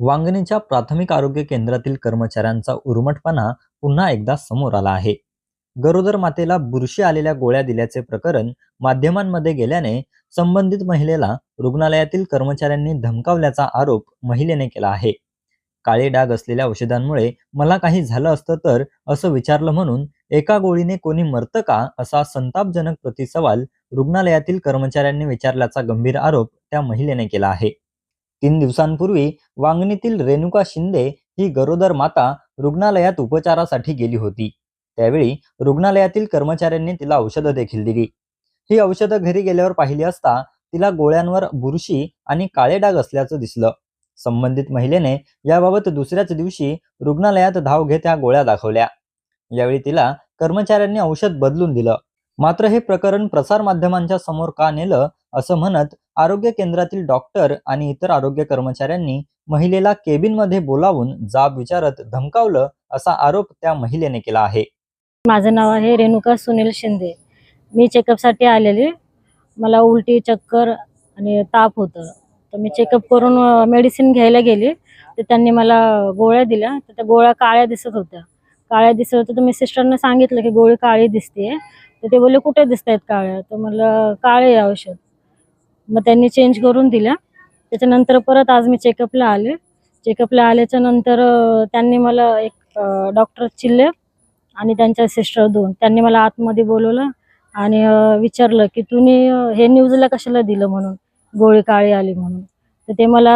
वांगणीच्या प्राथमिक आरोग्य केंद्रातील कर्मचाऱ्यांचा उर्मटपणा पुन्हा एकदा समोर आला आहे. गरोदर मातेला बुरशी आलेल्या गोळ्या दिल्याचे प्रकरण माध्यमांमध्ये गेल्याने संबंधित महिलेला रुग्णालयातील कर्मचाऱ्यांनी धमकावल्याचा आरोप महिलेने केला आहे. काळे डाग असलेल्या औषधांमुळे मला काही झालं असतं तर असं विचारलं म्हणून एका गोळीने कोणी मरतं का असा संतापजनक प्रतिसवाल रुग्णालयातील कर्मचाऱ्यांनी विचारल्याचा गंभीर आरोप त्या महिलेने केला आहे. तीन दिवसांपूर्वी वांगणीतील रेणुका शिंदे ही गरोदर माता रुग्णालयात उपचारासाठी गेली होती. त्यावेळी रुग्णालयातील कर्मचाऱ्यांनी तिला औषधं देखील दिली. ही औषधं घरी गेल्यावर पाहिली असता तिला गोळ्यांवर बुरशी आणि काळे डाग असल्याचं दिसलं. संबंधित महिलेने याबाबत दुसऱ्याच दिवशी रुग्णालयात धाव घेत ह्या गोळ्या दाखवल्या. यावेळी तिला कर्मचाऱ्यांनी औषध बदलून दिलं. मात्र हे प्रकरण प्रसारमाध्यमांच्या समोर का नेलं असं म्हणत आरोग्य केंद्रातील डॉक्टर आणि इतर आरोग्य कर्मचाऱ्यांनी महिलेला केबिनमध्ये बोलावून जाब विचारत धमकावलं असा आरोप त्या महिलेने केला आहे. माझं नाव आहे रेणुका सुनील शिंदे. मी चेकअपसाठी आलेली. मला उलटी चक्कर आणि ताप होतं. तर मी चेकअप करून मेडिसिन घ्यायला गेली. तर त्यांनी मला गोळ्या दिल्या. तर त्या गोळ्या काळ्या दिसत होत्या. काळ्या दिसत होत्या. तर मी सिस्टरने सांगितलं की गोळी काळी दिसते तर ते बोलले कुठे दिसत आहेत काळ्या? तर म्हटलं काळे औषध. मग त्यांनी चेंज करून दिल्या. त्याच्यानंतर परत आज मी चेकअपला आले. चेकअपला आल्याच्यानंतर त्यांनी मला एक डॉक्टर चिल्ले आणि त्यांच्या सिस्टर दोन. त्यांनी मला आतमध्ये बोलवलं आणि विचारलं की तुम्ही हे न्यूजला कशाला दिलं म्हणून? गोळी काळी आली म्हणून. तर ते मला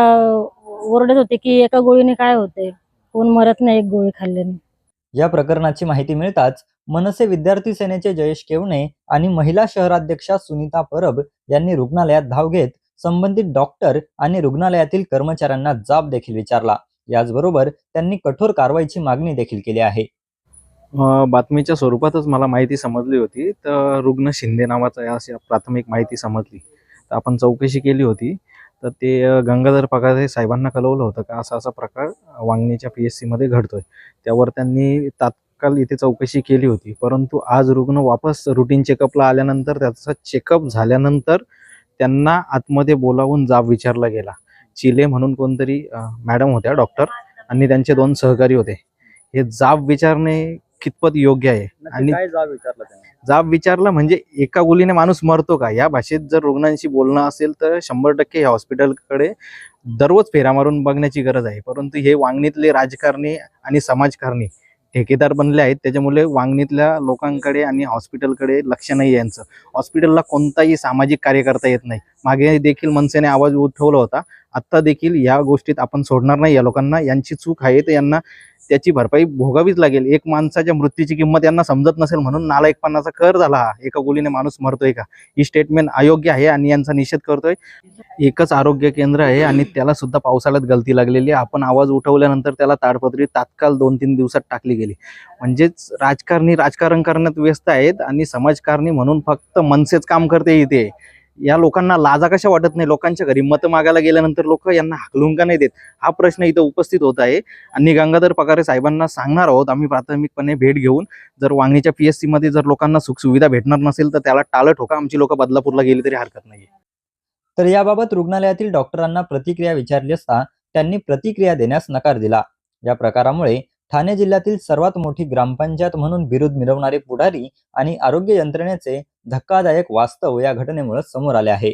ओरडत होते की एका गोळीने काय होते कोण मरत नाही एक गोळी खाल्ल्याने. या प्रकरणाची माहिती मिळताच मनसे विद्यार्थी सेनेचे जयेश केवणे आणि महिला शहराध्यक्षा सुनीता परब यांनी रुग्णालयात धाव घेत संबंधित डॉक्टर आणि रुग्णालयातील कर्मचाऱ्यांना जाब देखील विचारला. याचबरोबर त्यांनी कठोर कारवाईची मागणी देखील केली आहे. बातमीच्या स्वरूपातच मला माहिती समजली होती. तर रुग्ण शिंदे नावाचा या अशी प्राथमिक माहिती समजली. तर आपण चौकशी केली होती. तर ते गंगाधर पगारे साहेबांना कळवलं होतं का असा असा प्रकार वांगणीच्या पी एस सीमध्ये घडतोय. त्यावर त्यांनी तात्काळ इथे चौकशी केली होती. परंतु आज रुग्ण वापस रुटीन चेकअपला आल्यानंतर त्याचा चेकअप झाल्यानंतर त्यांना आतमध्ये बोलावून जाब विचारला गेला. चिले म्हणून कोणतरी मॅडम होत्या डॉक्टर आणि त्यांचे दोन सहकारी होते. हे जाब विचारणे कितपत योग्य आहे? आणि जाब विचारला त्यांनी? जाब विचारला म्हणजे एका गोलीने माणूस मरतो का? या भाषेत जर रुग्णांशी बोलणं असेल तर शंभर टक्के ह्या हॉस्पिटलकडे दररोज फेऱ्या मारून बघण्याची गरज आहे. परंतु हे वांगणीतले राजकारणी आणि समाजकारणी ठेकेदार बनले आहेत. त्याच्यामुळे वांगणीतल्या लोकांकडे आणि हॉस्पिटलकडे लक्ष नाही यांचं. हॉस्पिटलला कोणताही सामाजिक कार्य करता येत नाही. मागे देखील मनसेने आवाज उठवला होता. आत्ता देखील या गोष्टीत आपण सोडणार नाही. या लोकांना यांची चूक आहे तर यांना त्याची भरपाई भोगावीच लागेल. एक माणसाच्या मृत्यूची किंमत यांना समजत नसेल म्हणून नालायकपणाचा कर झाला हा. एका गोलीने माणूस मरतोय का? ही स्टेटमेंट अयोग्य आहे आणि यांचा निषेध करतोय. एकच आरोग्य केंद्र आहे आणि त्याला सुद्धा पावसाळ्यात गलती लागलेली आहे. आपण आवाज उठवल्यानंतर त्याला ताडपत्री तात्काळ दोन तीन दिवसात टाकली गेली. म्हणजेच राजकारणी राजकारण करण्यात व्यस्त आहेत आणि समाजकारणी म्हणून फक्त मनसेच काम करते इथे. या लोकांना लाजा कशा वाटत नाही? लोकांच्या घरी मतं मागायला गेल्यानंतर लोक यांना हाकलून का नाही देत? हा प्रश्न इथं उपस्थित होत आहे. आणि गंगाधर पगारे साहेबांना सांगणार आहोत आम्ही प्राथमिकपणे भेट घेऊन. जर वांगणीच्या पीएससी मध्ये जर लोकांना सुखसुविधा भेटणार नसेल तर त्याला टाळं ठोका. आमची लोक बदलापूरला गेली तरी हरकत नाही तर याबाबत रुग्णालयातील डॉक्टरांना प्रतिक्रिया विचारली असता त्यांनी प्रतिक्रिया देण्यास नकार दिला. या प्रकारामुळे ठाणे जिल्ह्यातील सर्वात मोठी ग्रामपंचायत म्हणून विरोध मिरवणारे पुढारी आणि आरोग्य यंत्रणेचे धक्कादायक वास्तव या घटनेमुळे समोर आले आहे.